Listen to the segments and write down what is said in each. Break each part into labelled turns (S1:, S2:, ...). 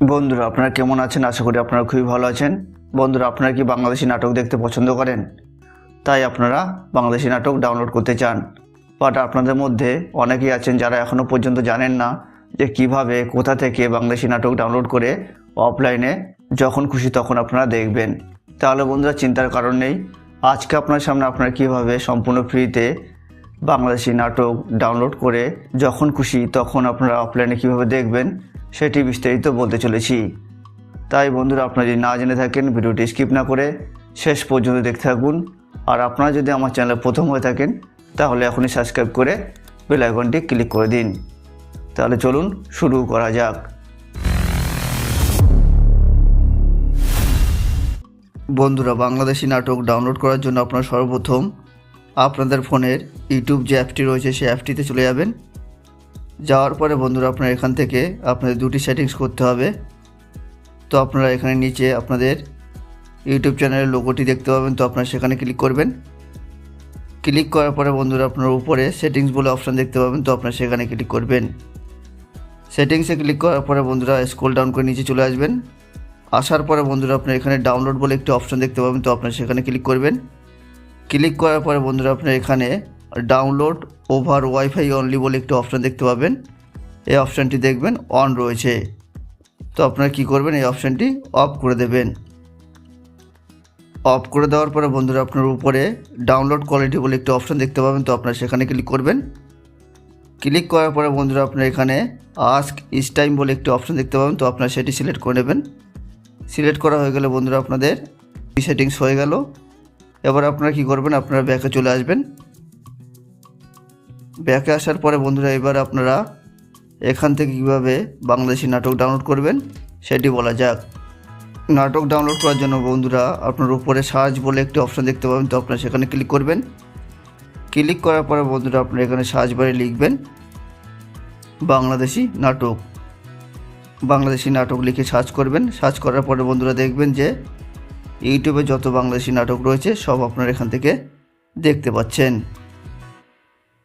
S1: বন্ধুরা, আপনারা কেমন আছেন? আশা করি আপনারা খুবই ভালো আছেন। বন্ধুরা, আপনারা কি বাংলাদেশি নাটক দেখতে পছন্দ করেন? তাই আপনারা বাংলাদেশি নাটক ডাউনলোড করতে চান। বাট আপনাদের মধ্যে অনেকেই আছেন যারা এখনও পর্যন্ত জানেন না যে কীভাবে, কোথা থেকে বাংলাদেশি নাটক ডাউনলোড করে অফলাইনে যখন খুশি তখন আপনারা দেখবেন। তাহলে বন্ধুরা, চিন্তার কারণ নেই। আজকে আপনার সামনে আপনারা কীভাবে সম্পূর্ণ ফ্রিতে বাংলাদেশি নাটক ডাউনলোড করে যখন খুশি তখন আপনারা অফলাইনে কীভাবে দেখবেন সেটি বিস্তারিত বলতে চলেছি। তাই বন্ধুরা, আপনারা যদি না জেনে থাকেন, ভিডিওটি স্কিপ না করে শেষ পর্যন্ত দেখতে থাকুন। আর আপনারা যদি আমার চ্যানেলে প্রথম হয়ে থাকেন, তাহলে এখনই সাবস্ক্রাইব করে বেল আইকনটি ক্লিক করে দিন। তাহলে চলুন শুরু করা যাক। বন্ধুরা, বাংলাদেশি নাটক ডাউনলোড করার জন্য আপনারা সর্বপ্রথম আপনাদের ফোনের ইউটিউব যে অ্যাপটি রয়েছে, সেই অ্যাপটিতে চলে যাবেন। যাওয়ার পরে বন্ধুরা আপনার এখান থেকে আপনাদের দুটি সেটিংস করতে হবে। তো আপনারা এখানে নিচে আপনাদের ইউটিউব চ্যানেলের লোগোটি দেখতে পাবেন। তো আপনারা সেখানে ক্লিক করবেন। ক্লিক করার পরে বন্ধুরা আপনার উপরে সেটিংস বলে অপশান দেখতে পাবেন। তো আপনারা সেখানে ক্লিক করবেন। সেটিংসে ক্লিক করার পরে বন্ধুরা স্ক্রল ডাউন করে নিচে চলে আসবেন। আসার পরে বন্ধুরা আপনার এখানে ডাউনলোড বলে একটি অপশান দেখতে পাবেন। তো আপনারা সেখানে ক্লিক করবেন। ক্লিক করার পরে বন্ধুরা আপনার এখানে ডাউনলোড ওভার ওয়াইফাই অনলি বলে একটি অপশান দেখতে পাবেন। এই অপশানটি দেখবেন অন রয়েছে। তো আপনারা কি করবেন, এই অপশানটি অফ করে দেবেন। অফ করে দেওয়ার পরে বন্ধুরা, আপনার উপরে ডাউনলোড কোয়ালিটি বলে একটি অপশান দেখতে পাবেন। তো আপনারা সেখানে ক্লিক করবেন। ক্লিক করার পরে বন্ধুরা, আপনারা এখানে আস্ক ইস টাইম বলে একটি অপশান দেখতে পাবেন। তো আপনারা সেটি সিলেক্ট করে নেবেন। সিলেক্ট করা হয়ে গেলে বন্ধুরা, আপনাদের সেটিংস হয়ে গেল। এবার আপনারা কি করবেন, আপনারা ব্যাকে চলে আসবেন। ব্যাকে আসার পরে বন্ধুরা, এবার আপনারা এখান থেকে কীভাবে বাংলাদেশি নাটক ডাউনলোড করবেন সেটি বলা যাক। নাটক ডাউনলোড করার জন্য বন্ধুরা, আপনার উপরে সার্চ বলে একটি অপশান দেখতে পাবেন। তো আপনারা সেখানে ক্লিক করবেন। ক্লিক করার পরে বন্ধুরা, আপনারা এখানে সার্চ বারে লিখবেন, বাংলাদেশি নাটক। বাংলাদেশি নাটক লিখে সার্চ করবেন। সার্চ করার পরে বন্ধুরা দেখবেন যে ইউটিউবে যত বাংলাদেশি নাটক রয়েছে, সব আপনারা এখান থেকে দেখতে পাচ্ছেন।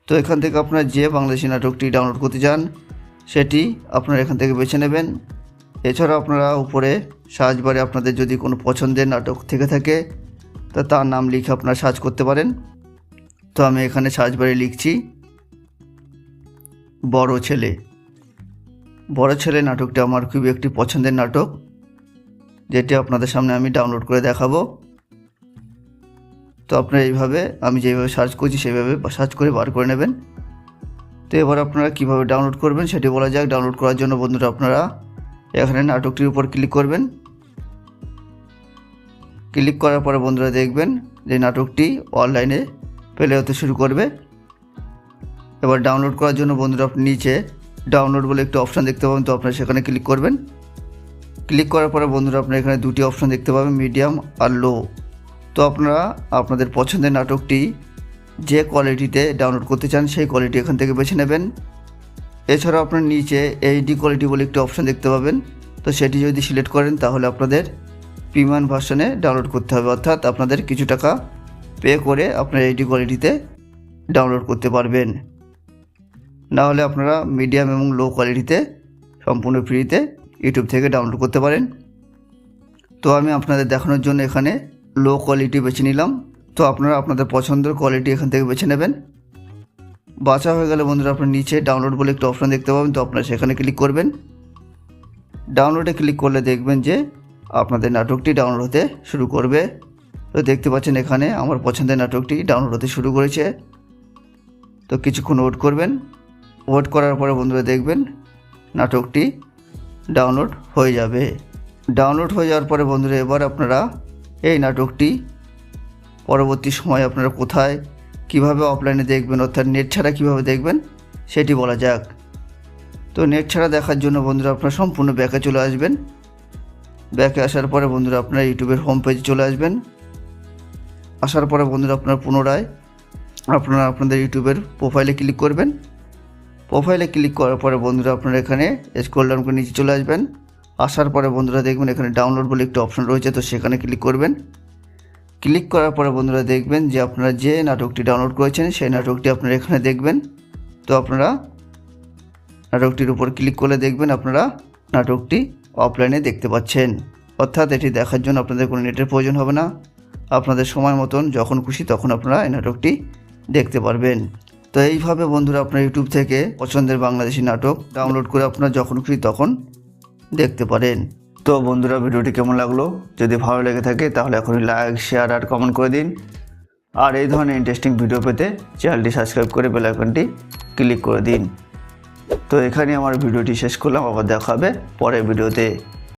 S1: তো এখান থেকে আপনারা যে বাংলাদেশি নাটকটি ডাউনলোড করতে চান, সেটি আপনারা এখান থেকে বেছে নেবেন। এছাড়াও আপনারা উপরে সার্চ বারে আপনাদের যদি কোনো পছন্দের নাটক থেকে থাকে, তা তার নাম লিখে আপনারা সার্চ করতে পারেন। তো আমি এখানে সার্চ বারে লিখছি, বড় ছেলে। বড় ছেলে নাটকটি আমার খুবই একটি পছন্দের নাটক, যেটি আপনাদের সামনে আমি ডাউনলোড করে দেখাবো। তো আপনারা এইভাবে, আমি যেভাবে সার্চ করছি সেইভাবে সার্চ করে বার করে নেবেন। তো এবার আপনারা কীভাবে ডাউনলোড করবেন সেটি বলা যাক। ডাউনলোড করার জন্য বন্ধুরা আপনারা এখানে নাটকটির উপর ক্লিক করবেন। ক্লিক করার পরে বন্ধুরা দেখবেন যে নাটকটি অনলাইনে প্লে হতে শুরু করবে। এবার ডাউনলোড করার জন্য বন্ধুরা আপনি নিচে ডাউনলোড বলে একটি অপশান দেখতে পাবেন, তো আপনারা সেখানে ক্লিক করবেন। ক্লিক করার পরে বন্ধুরা আপনারা এখানে দুটি অপশান দেখতে পাবেন মিডিয়াম আর লো তো আপনারা আপনাদের পছন্দের নাটকটি যে কোয়ালিটিতে ডাউনলোড করতে চান, সেই কোয়ালিটি এখান থেকে বেছে নেবেন। এছাড়াও আপনার নিচে এইচডি কোয়ালিটি বলে একটি অপশান দেখতে পাবেন। তো সেটি যদি সিলেক্ট করেন, তাহলে আপনাদের প্রিমিয়াম ভার্সনে ডাউনলোড করতে হবে। অর্থাৎ আপনাদের কিছু টাকা পে করে আপনার এইচডি কোয়ালিটিতে ডাউনলোড করতে পারবেন। না হলে আপনারা মিডিয়াম এবং লো কোয়ালিটিতে সম্পূর্ণ ফ্রিতে ইউটিউব থেকে ডাউনলোড করতে পারেন। তো আমি আপনাদের দেখানোর জন্য এখানে লো কোয়ালিটি বেছে নিলাম। তো আপনারা আপনাদের পছন্দের কোয়ালিটি এখান থেকে বেছে নেবেন। বাছা হয়ে গেলে বন্ধুরা আপনার নিচে ডাউনলোড বলে একটা অপশান দেখতে পাবেন। তো আপনারা সেখানে ক্লিক করবেন। ডাউনলোডে ক্লিক করলে দেখবেন যে আপনাদের নাটকটি ডাউনলোড হতে শুরু করবে। তো দেখতে পাচ্ছেন এখানে আমার পছন্দের নাটকটি ডাউনলোড হতে শুরু করেছে। তো কিছুক্ষণ ওয়েট করবেন। ওয়েট করার পরে বন্ধুরা দেখবেন নাটকটি ডাউনলোড হয়ে যাবে। ডাউনলোড হয়ে যাওয়ার পরে বন্ধুরা এবার আপনারা এই নাটকটি পরবর্তী সময় আপনারা কোথায়, কীভাবে অফলাইনে দেখবেন, অর্থাৎ নেট ছাড়া কীভাবে দেখবেন, সেটি বলা যাক। তো নেট ছাড়া দেখার জন্য বন্ধুরা আপনারা সম্পূর্ণ ব্যাকে চলে আসবেন। ব্যাকে আসার পরে বন্ধুরা আপনারা ইউটিউবের হোম পেজে চলে আসবেন। আসার পরে বন্ধুরা আপনার পুনরায় আপনারা আপনাদের ইউটিউবের প্রোফাইলে ক্লিক করবেন। প্রোফাইলে ক্লিক করার পরে বন্ধুরা আপনারা এখানে স্ক্রল ডাউন করে নিচে চলে আসবেন। আসার পরে বন্ধুরা দেখবেন এখানে ডাউনলোড বলে একটি অপশন রয়েছে, তো সেখানে ক্লিক করবেন। ক্লিক করার পরে বন্ধুরা দেখবেন যে আপনারা যে নাটকটি ডাউনলোড করেছেন, সেই নাটকটি আপনারা এখানে দেখবেন। তো আপনারা নাটকটির উপর ক্লিক করলে দেখবেন আপনারা নাটকটি অফলাইনে দেখতে পাচ্ছেন। অর্থাৎ এটি দেখার জন্য আপনাদের কোনো নেটের প্রয়োজন হবে না। আপনাদের সময় মতন যখন খুশি তখন আপনারা এই নাটকটি দেখতে পারবেন। তো এইভাবে বন্ধুরা আপনার ইউটিউব থেকে পছন্দের বাংলাদেশি নাটক ডাউনলোড করে আপনারা যখন খুশি তখন দেখতে পারেন। তো বন্ধুরা, ভিডিওটি কেমন লাগল? যদি ভালো লেগে থাকে, তাহলে এখনই লাইক শেয়ার আর কমেন্ট করে দিন। আর এই ধরনের ইন্টারেস্টিং ভিডিও পেতে চ্যানেলটি সাবস্ক্রাইব করে বেলাইকনটি ক্লিক করে দিন। তো এখানে আমার ভিডিওটি শেষ করলাম। আবার দেখা হবে পরের ভিডিওতে